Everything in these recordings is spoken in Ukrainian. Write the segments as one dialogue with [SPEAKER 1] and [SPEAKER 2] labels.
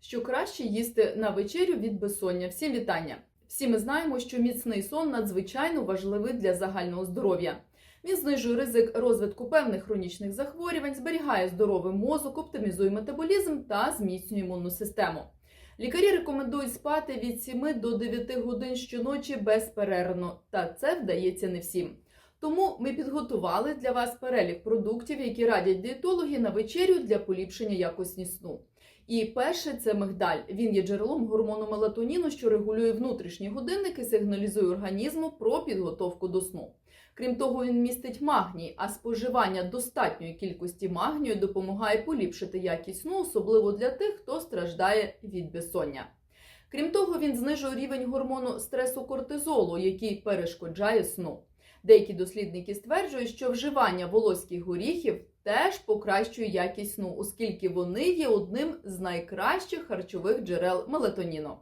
[SPEAKER 1] що краще їсти на вечерю від безсоння. Всім вітання! Всі ми знаємо, що міцний сон надзвичайно важливий для загального здоров'я. Він знижує ризик розвитку певних хронічних захворювань, зберігає здоровий мозок, оптимізує метаболізм та зміцнює імунну систему. Лікарі рекомендують спати від 7 до 9 годин щоночі безперервно, та це вдається не всім. Тому ми підготували для вас перелік продуктів, які радять дієтологи на вечерю для поліпшення якості сну. І перше це мигдаль. Він є джерелом гормону мелатоніну, що регулює внутрішні годинники, сигналізує організму про підготовку до сну. Крім того, він містить магній, а споживання достатньої кількості магнію допомагає поліпшити якість сну, особливо для тих, хто страждає від безсоння. Крім того, він знижує рівень гормону стресу кортизолу, який перешкоджає сну. Деякі дослідники стверджують, що вживання волоських горіхів теж покращує якість сну, оскільки вони є одним з найкращих харчових джерел мелатоніну.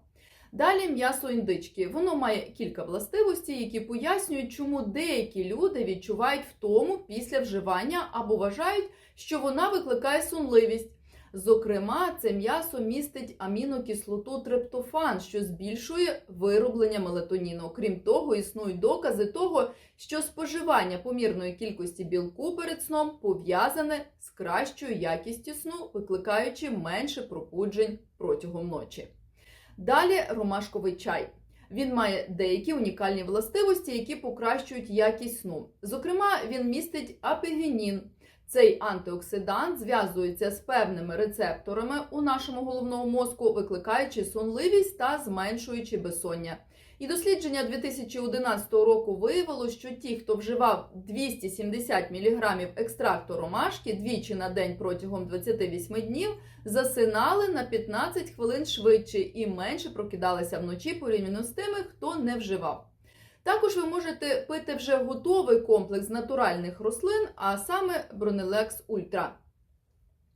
[SPEAKER 1] Далі м'ясо індички. Воно має кілька властивостей, які пояснюють, чому деякі люди відчувають втому після вживання або вважають, що вона викликає сонливість. Зокрема, це м'ясо містить амінокислоту триптофан, що збільшує вироблення мелатоніну. Крім того, існують докази того, що споживання помірної кількості білку перед сном пов'язане з кращою якістю сну, викликаючи менше пробуджень протягом ночі. Далі ромашковий чай. Він має деякі унікальні властивості, які покращують якість сну. Зокрема, він містить апігенін. Цей антиоксидант зв'язується з певними рецепторами у нашому головному мозку, викликаючи сонливість та зменшуючи безсоння. І дослідження 2011 року виявило, що ті, хто вживав 270 мг екстракту ромашки двічі на день протягом 28 днів, засинали на 15 хвилин швидше і менше прокидалися вночі порівняно з тими, хто не вживав. Також ви можете пити вже готовий комплекс натуральних рослин, а саме Бронелекс Ультра.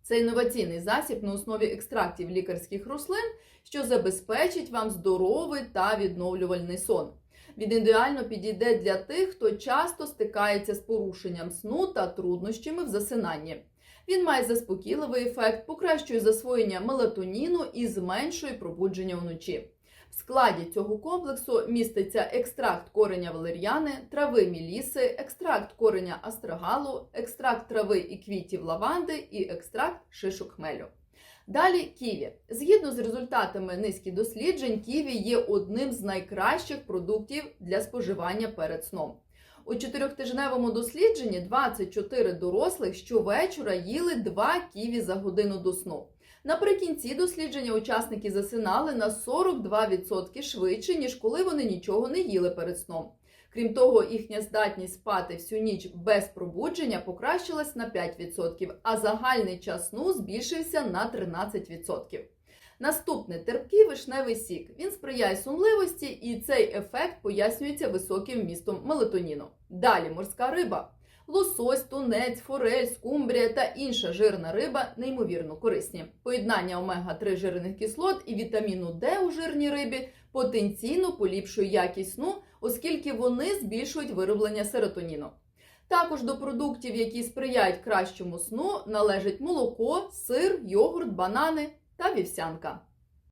[SPEAKER 1] Це інноваційний засіб на основі екстрактів лікарських рослин, що забезпечить вам здоровий та відновлювальний сон. Він ідеально підійде для тих, хто часто стикається з порушенням сну та труднощами в засинанні. Він має заспокійливий ефект, покращує засвоєння мелатоніну і зменшує пробудження вночі. Складі цього комплексу міститься екстракт кореня валер'яни, трави міліси, екстракт кореня астрагалу, екстракт трави і квітів лаванди і екстракт шишок хмелю. Далі ківі. Згідно з результатами низки досліджень, ківі є одним з найкращих продуктів для споживання перед сном. У чотирьохтижневому дослідженні 24 дорослих щовечора їли 2 ківі за годину до сну. Наприкінці дослідження учасники засинали на 42% швидше, ніж коли вони нічого не їли перед сном. Крім того, їхня здатність спати всю ніч без пробудження покращилась на 5%, а загальний час сну збільшився на 13%. Наступне терпкий вишневий сік. Він сприяє сонливості, і цей ефект пояснюється високим вмістом мелатоніну. Далі морська риба. Лосось, тунець, форель, скумбрія та інша жирна риба неймовірно корисні. Поєднання омега-3 жирних кислот і вітаміну Д у жирній рибі потенційно поліпшує якість сну, оскільки вони збільшують вироблення серотоніну. Також до продуктів, які сприяють кращому сну, належать молоко, сир, йогурт, банани та вівсянка.